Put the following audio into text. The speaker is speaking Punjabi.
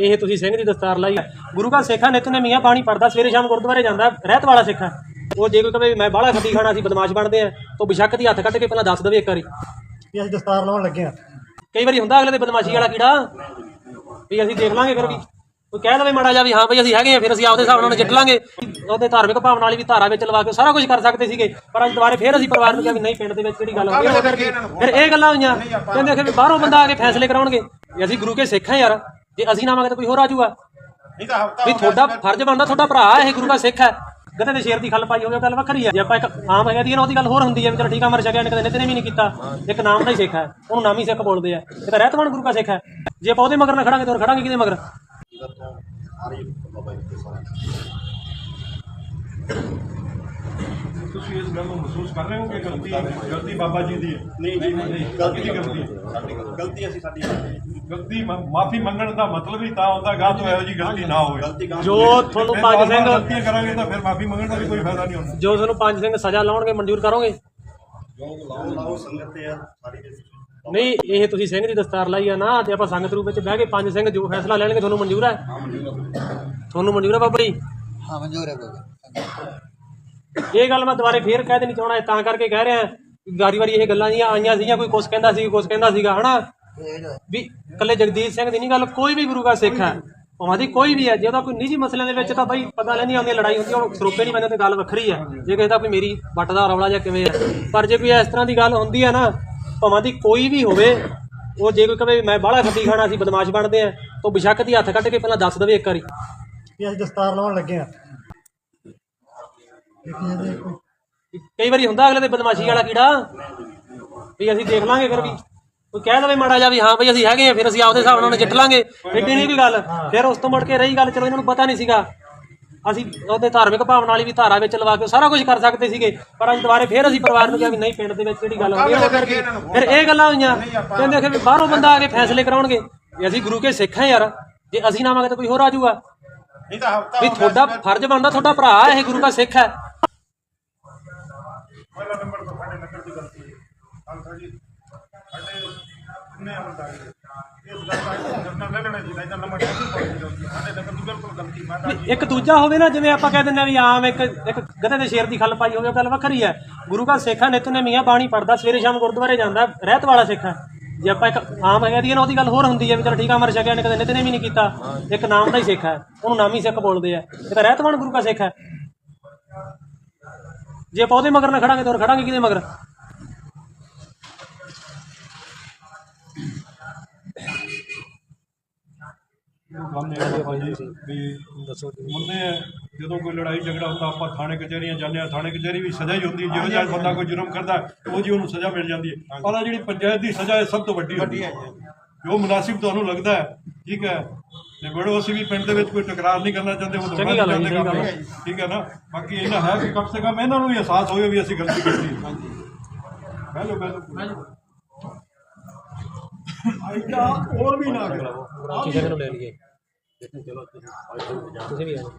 ਇਹ ਤੁਸੀਂ ਸਿੰਘ ਦੀ ਦਸਤਾਰ ਲਾਈ ਹੈ ਗੁਰੂ ਘਰ ਸਿੱਖਾਂ ਨਿਤ ਨੇ ਮੀਆਂ ਪਾਣੀ ਪੜਦਾ ਸਵੇਰੇ ਸ਼ਾਮ ਗੁਰਦੁਆਰੇ ਜਾਂਦਾ ਰਹਿਤ ਵਾਲਾ ਸਿੱਖ। ਹੈ ਉਹ ਜੇ ਕੋਈ ਕਵੇ ਮੈਂ ਬਾਹਲਾ ਖੱਟੀ ਖਾਣਾ ਸੀ ਬਦਮਾਸ਼ ਬਣਦੇ ਆ ਤਾਂ ਬਿਸ਼ੱਕ ਦੀ ਹੱਥ ਕੱਢ ਕੇ ਪਹਿਲਾਂ ਦੱਸ ਦੇਵੇ ਇੱਕ ਵਾਰੀ। ਵੀ ਅਸੀਂ ਦਸਤਾਰ ਲਾਉਣ ਲੱਗੇ ਆ। ਕਈ ਵਾਰੀ ਹੁੰਦਾ ਅਗਲੇ ਦੇ ਬਦਮਾਸ਼ੀ ਵਾਲਾ ਕੀੜਾ ਵੀ ਅਸੀਂ ਦੇਖ ਲਾਂਗੇ ਫਿਰ ਵੀ। ਕੋਈ ਕਹਿ ਦਵੇ ਮਾੜਾ ਜਿਹਾ ਵੀ ਹਾਂ ਬਈ ਅਸੀਂ ਹੈਗੇ ਆ ਫਿਰ ਅਸੀਂ ਆਪਦੇ ਹਿਸਾਬ ਨਾਲ ਜਿੱਤ ਲਾਂਗੇ। ਉਹਦੇ ਧਾਰਮਿਕ ਭਾਵਨਾ ਵਾਲੀ ਵੀ ਧਾਰਾ ਵਿੱਚ ਲਵਾ ਕੇ ਸਾਰਾ ਕੁਝ ਕਰ ਸਕਦੇ ਸੀਗੇ ਪਰ ਅੱਜ ਦੁਬਾਰੇ ਫਿਰ ਅਸੀਂ ਪਰਿਵਾਰ ਨੂੰ ਕਿਹਾ ਵੀ ਨਹੀਂ ਪਿੰਡ ਦੇ ਵਿੱਚ ਕਿਹੜੀ ਗੱਲ ਹੈ ਫਿਰ ਇਹ ਗੱਲਾਂ ਹੋਈਆਂ। ਕਹਿੰਦੇ ਕਿ ਵੀ ਬਾਹਰੋਂ ਬੰਦਾ ਆ ਕੇ ਫੈਸਲੇ ਕਰਾਉਣਗੇ। ਵੀ ਅਸੀਂ ਗੁਰੂ ਕੇ ਸਿੱਖ ਹਾਂ ਯਾਰ। ਜੇ ਅਸੀਂ ਨਾ ਮੰਗੇ ਤਾਂ ਕੋਈ ਹੋਰ ਆ ਜਾਊਗਾ। ਨਹੀਂ ਤਾਂ ਹਫਤਾ ਵੀ ਤੁਹਾਡਾ ਫਰਜ਼ ਬਣਦਾ ਤੁਹਾਡਾ ਭਰਾ ਇਹ ਗੁਰੂ ਦਾ ਸਿੱਖ ਹੈ। ਗਧੇ ਦੇ ਸ਼ੇਰ ਦੀ ਖੱਲ ਪਾਈ ਹੋਵੇ ਗੱਲ ਵੱਖਰੀ ਹੈ। ਜੇ ਆਪਾਂ ਇੱਕ ਆਮ ਹੈਗਾ ਦੀ ਨਾ ਉਹਦੀ ਗੱਲ ਹੋਰ ਹੁੰਦੀ ਹੈ ਵੀ ਚਲੋ ਠੀਕ ਆ ਮਰ ਸਕਿਆ ਨੇ ਕਦੇ ਨੇ ਵੀ ਨਹੀਂ ਕੀਤਾ। ਇੱਕ ਨਾਮ ਦਾ ਹੀ ਸਿੱਖ ਹੈ ਉਹਨੂੰ ਨਾਮੀ ਸਿੱਖ ਬੋਲਦੇ ਆ। ਇਹ ਤਾਂ ਰਹਿਤਵਾਨ ਗੁਰੂ ਦਾ ਸਿੱਖ ਹੈ। ਜੇ ਆਪਾਂ ਉਹਦੇ ਮਗਰ ਨਾ ਖੜਾਂਗੇ ਤਾਂ ਖੜਾਂਗੇ ਕਿਹਦੇ ਮਗਰ? ਤੁਸੀਂ ਇਸ ਗੱਲ ਨੂੰ ਮਹਿਸੂਸ ਕਰ ਰਹੇ ਹੋ ਕਿ ਗਲਤੀ ਗਲਤੀ ਬਾਬਾ ਜੀ ਦੀ ਹੈ? ਨਹੀਂ ਜੀ ਨਹੀਂ ਗਲਤੀ ਦੀ ਗਲਤੀ ਸਾਡੀ ਗਲਤੀ ਅਸੀਂ ਸਾਡੀ ਗਲਤੀ ਮਾਫੀ ਮੰਗਣ ਦਾ ਮਤਲਬ ਹੀ ਤਾਂ ਹੁੰਦਾ ਗਾ ਤੋਂ ਇਹੋ ਜੀ ਗਲਤੀ ਨਾ ਹੋਵੇ। ਗਲਤੀ ਗਾਂ ਜੋ ਤੁਹਾਨੂੰ ਪੰਜ ਸਿੰਘ ਗਲਤੀਆਂ ਕਰਾਂਗੇ ਤਾਂ ਫਿਰ ਮਾਫੀ ਮੰਗਣ ਦਾ ਵੀ ਕੋਈ ਫਾਇਦਾ ਨਹੀਂ ਹੁੰਦਾ ਜੋ ਤੁਹਾਨੂੰ ਪੰਜ ਸਿੰਘ ਸਜ਼ਾ ਲਾਉਣਗੇ ਮਨਜ਼ੂਰ ਕਰੋਗੇ? ਲਾਓ ਲਾਓ ਸੰਗਤ ਤੇ ਆ ਸਾਰੀ ਦੇ ਨਹੀਂ ਇਹ ਤੁਸੀਂ ਸਿੰਘ ਦੀ ਦਸਤਾਰ ਲਾਈ ਆ ਨਾ ਤੇ ਆਪਾਂ ਸੰਗਤ ਰੂਪ ਵਿੱਚ ਬਹਿ ਕੇ ਪੰਜ ਸਿੰਘ ਜੋ ਫੈਸਲਾ ਲੈਣਗੇ ਤੁਹਾਨੂੰ ਮਨਜ਼ੂਰ ਹੈ? ਤੁਹਾਨੂੰ ਮਨਜ਼ੂਰ ਹੈ ਬਾਬਾ ਜੀ? ਹਾਂ ਮਨਜ਼ੂਰ ਹੈ ਬਾਬਾ ਇਹ ਗੱਲ ਮੈਂ ਦੁਬਾਰੇ ਫੇਰ ਕਹਿ ਦੇਣੀ ਚਾਹਣਾ ਤਾਂ ਕਰਕੇ ਕਹਿ ਰਿਹਾ ਗਾਰੀ ਵਾਰੀ ਇਹ ਗੱਲਾਂ ਜੀਆਂ ਆਈਆਂ ਸੀਗੀਆਂ ਕੋਈ ਕੁਛ ਕਹਿੰਦਾ ਸੀ ਕੁਛ ਕਹਿੰਦਾ ਸੀਗਾ ਹਨਾ? ਵੀ ਇਕੱਲੇ ਜਗਦੀਸ਼ ਸਿੰਘ ਦੀ ਨਹੀਂ ਗੱਲ ਕੋਈ ਵੀ ਗੁਰੂ ਦਾ ਸਿੱਖ ਹੈ ਭਾਵੇਂ ਦੀ ਕੋਈ ਵੀ ਹੈ ਜੇ ਉਹਦਾ ਕੋਈ ਨਿੱਜੀ ਮਸਲਿਆਂ ਦੇ ਵਿੱਚ ਤਾਂ ਬਈ ਪਤਾ ਲੈਣੀ ਆਉਂਦੀ ਲੜਾਈ ਹੁੰਦੀ ਆ, ਸਰੋਪੇ ਨਹੀਂ ਪੈਂਦੇ ਤੇ ਗੱਲ ਵੱਖਰੀ ਹੈ। ਜੇ ਕਿਸੇ ਦਾ ਕੋਈ ਮੇਰੀ ਵੱਟ ਦਾ ਰੌਲਾ ਜਾਂ ਕਿਵੇਂ ਹੈ। ਪਰ ਜੇ ਕੋਈ ਇਸ ਤਰ੍ਹਾਂ ਦੀ ਗੱਲ ਹੁੰਦੀ ਹੈ ਨਾ ਭਾਵੇਂ ਦੀ ਕੋਈ ਵੀ ਹੋਵੇ ਉਹ ਜੇ ਕੋਈ ਕਵੇ ਮੈਂ ਬਾਹਲਾ ਖੱਟੀ ਖਾਣਾ ਸੀ ਬਦਮਾਸ਼ ਬਣਦੇ ਆ ਤਾਂ ਬਿਸ਼ੱਕ ਦੀ ਹੱਥ ਕੱਢ ਕੇ ਪਹਿਲਾਂ ਦੱਸ ਦੇਵੇ ਇੱਕ ਵਾਰੀ। ਵੀ ਅਸੀਂ ਦਸਤਾਰ ਲਾਉਣ ਲੱਗੇ ਆ। ਕੋਈ ਕਈ ਵਾਰੀ ਹੁੰਦਾ ਅਗਲੇ ਦੇ ਬਦਮਾਸ਼ੀ ਵਾਲਾ ਕੀੜਾ ਵੀ ਅਸੀਂ ਦੇਖ ਲਾਂਗੇ ਫਿਰ ਵੀ। ਕੋਈ ਕਹਿ ਦਵੇ ਮਾੜਾ ਜਿਹਾ ਵੀ ਹਾਂ ਬਈ ਅਸੀਂ ਹੈਗੇ ਆ ਫਿਰ ਅਸੀਂ ਆਪਦੇ ਹਿਸਾਬ ਨਾਲ ਜਿੱਤ ਲਾਂਗੇ। ਏਡੀ ਨਹੀਂ ਕੋਈ ਗੱਲ। ਫਿਰ ਉਸ ਤੋਂ ਮੁੜ ਕੇ ਰਹੀ ਗੱਲ ਚਲੋ ਇਹਨਾਂ ਨੂੰ ਪਤਾ ਨਹੀਂ ਸੀਗਾ। ਅਸੀਂ ਉਹਦੇ ਧਾਰਮਿਕ ਭਾਵਨਾ ਵਾਲੀ ਵੀ ਧਾਰਾ ਵਿੱਚ ਲਵਾ ਕੇ ਸਾਰਾ ਕੁਝ ਕਰ ਸਕਦੇ ਸੀਗੇ ਪਰ ਅੱਜ ਦੁਬਾਰੇ ਫਿਰ ਅਸੀਂ ਪਰਿਵਾਰ ਨੂੰ ਕਿਹਾ ਵੀ ਨਹੀਂ ਪਿੰਡ ਦੇ ਵਿੱਚ ਕਿਹੜੀ ਗੱਲ ਹੁੰਦੀ ਹੈ ਫਿਰ ਇਹ ਗੱਲਾਂ ਹੋਈਆਂ। ਕਹਿੰਦੇ ਕਿ ਵੀ ਬਾਹਰੋਂ ਬੰਦਾ ਆ ਕੇ ਫੈਸਲੇ ਕਰਾਉਣਗੇ। ਵੀ ਅਸੀਂ ਗੁਰੂ ਕੇ ਸਿੱਖ ਹਾਂ ਯਾਰ ਜੇ ਅਸੀਂ ਨਾ ਮੰਗੇ ਤਾਂ ਕੋਈ ਹੋਰ ਆ ਜਾਊਗਾ। ਨਹੀਂ ਤਾਂ ਹਫਤਾ ਵੀ ਤੁਹਾਡਾ ਫਰਜ਼ ਬਣਦਾ ਤੁਹਾਡਾ ਭਰਾ ਇਹ ਗੁਰੂ ਦਾ ਸਿੱਖ ਹੈ ਪਹਿਲਾ ਨੰਬਰ ਤਾਂ ਸਾਡੇ ਨਗਰ ਦੀ ਗਲਤੀ ਹੈ। ਖਾਲਸਾ ਜੀ, ਸਾਡੇ ਕਿੰਨੇ ਆਉਂਦਾ ਇਸ ਗੱਲ ਦਾ ਕਰਨਾ ਲੱਗਣਾ ਜੀ ਨਹੀਂ ਤਾਂ ਨੰਬਰ ਸਾਡੇ ਨਗਰ ਦੀ ਬਿਲਕੁਲ ਗਲਤੀ ਮੈਂ ਤਾਂ ਇੱਕ ਦੂਜਾ ਹੋਵੇ ਨਾ, ਜਿਵੇਂ ਆਪਾਂ ਕਹਿ ਦਿੰਦੇ ਆ ਵੀ ਆਮ ਇੱਕ ਇੱਕ ਗਧੇ ਦੇ ਸ਼ੇਰ ਦੀ ਖੱਲ ਪਾਈ ਹੋਵੇ, ਉਹ ਗੱਲ ਵੱਖਰੀ ਹੈ। ਗੁਰੂ ਘਰ ਸਿੱਖਾਂ ਨਿਤ ਨੇ ਮੀਆਂ ਬਾਣੀ ਪੜਦਾ, ਸਵੇਰੇ ਸ਼ਾਮ ਗੁਰਦੁਆਰੇ ਜਾਂਦਾ, ਰਹਿਤ ਵਾਲਾ ਸਿੱਖ ਹੈ। ਜੇ ਆਪਾਂ ਇੱਕ ਆਮ ਹੈਗਾ ਦੀ ਨਾ ਉਹਦੀ ਗੱਲ ਹੋਰ ਹੁੰਦੀ ਹੈ ਵੀ ਚਲੋ ਠੀਕ ਆ ਮਰ ਸਕਿਆ ਨੇ, ਕਦੇ ਨਿਤ ਵੀ ਨਹੀਂ ਕੀਤਾ। ਇੱਕ ਨਾਮ ਦਾ ਹੀ ਸਿੱਖ ਹੈ, ਉਹਨੂੰ ਨਾਮੀ ਸਿੱਖ ਬੋਲਦੇ ਆ। ਇਹ ਤਾਂ ਰਹਿਤਵਾਨ ਗੁਰੂ ਦਾ ਸਿੱਖ ਹੈ। ਜੇ ਆਪਾਂ ਉਹਦੇ ਮਗਰ ਨਾ ਖੜਾਂਗੇ ਤਾਂ ਹੋਰ ਖੜਾਂਗੇ ਕਿਹਦੇ ਮਗਰ? ਕੰਮ ਇਹ ਹੈ ਭਾਜੀ ਵੀ ਦੱਸੋ ਹੁੰਦੇ ਆ ਜਦੋਂ ਕੋਈ ਲੜਾਈ ਝਗੜਾ ਹੁੰਦਾ ਆਪਾਂ ਥਾਣੇ ਕਚਹਿਰੀਆਂ ਜਾਂਦੇ ਆ ਥਾਣੇ ਕਚਹਿਰੀ ਵੀ ਸਜ਼ਾ ਹੀ ਹੁੰਦੀ ਹੈ ਜਿਹੋ ਜਿਹਾ ਬੰਦਾ ਕੋਈ ਜੁਰਮ ਕਰਦਾ ਉਹ ਜੀ ਉਹਨੂੰ ਸਜ਼ਾ ਮਿਲ ਜਾਂਦੀ ਹੈ। ਪਰ ਜਿਹੜੀ ਪੰਚਾਇਤ ਦੀ ਸਜ਼ਾ ਹੈ ਸਭ ਤੋਂ ਵੱਡੀ ਹੁੰਦੀ ਹੈ। ਜੋ ਮੁਨਾਸਿਬ ਤੁਹਾਨੂੰ ਲੱਗਦਾ ਹੈ ਠੀਕ ਹੈ। ਤੇ ਬੜੋ ਅਸੀਂ ਵੀ ਪਿੰਡ ਦੇ ਵਿੱਚ ਕੋਈ ਟਕਰਾਰ ਨਹੀਂ ਕਰਨਾ ਚਾਹੁੰਦੇ ਉਹ ਚੰਗੀ ਗੱਲ ਹੈ ਜੀ, ਸਹੀ ਗੱਲ ਹੈ। ਠੀਕ ਹੈ ਨਾ? ਬਾਕੀ ਇਹਨਾਂ ਹੈ ਕਿ ਕਮ ਸੇ ਕਮ ਇਹਨਾਂ ਨੂੰ ਵੀ ਅਹਿਸਾਸ ਹੋਵੇ ਵੀ ਅਸੀਂ ਗਲਤੀ ਕੀਤੀ ਹਾਂਜੀ। ਬੈਲੋ ਬੈਲੋ ਆਈਦਾ ਹੋਰ ਵੀ ਨਾ ਕਰੋ ਕਿਸੇ ਨੂੰ ਲੈ ਲਈਏ ਤੁਸੀਂ ਵੀ ਆ ਜਾਓ।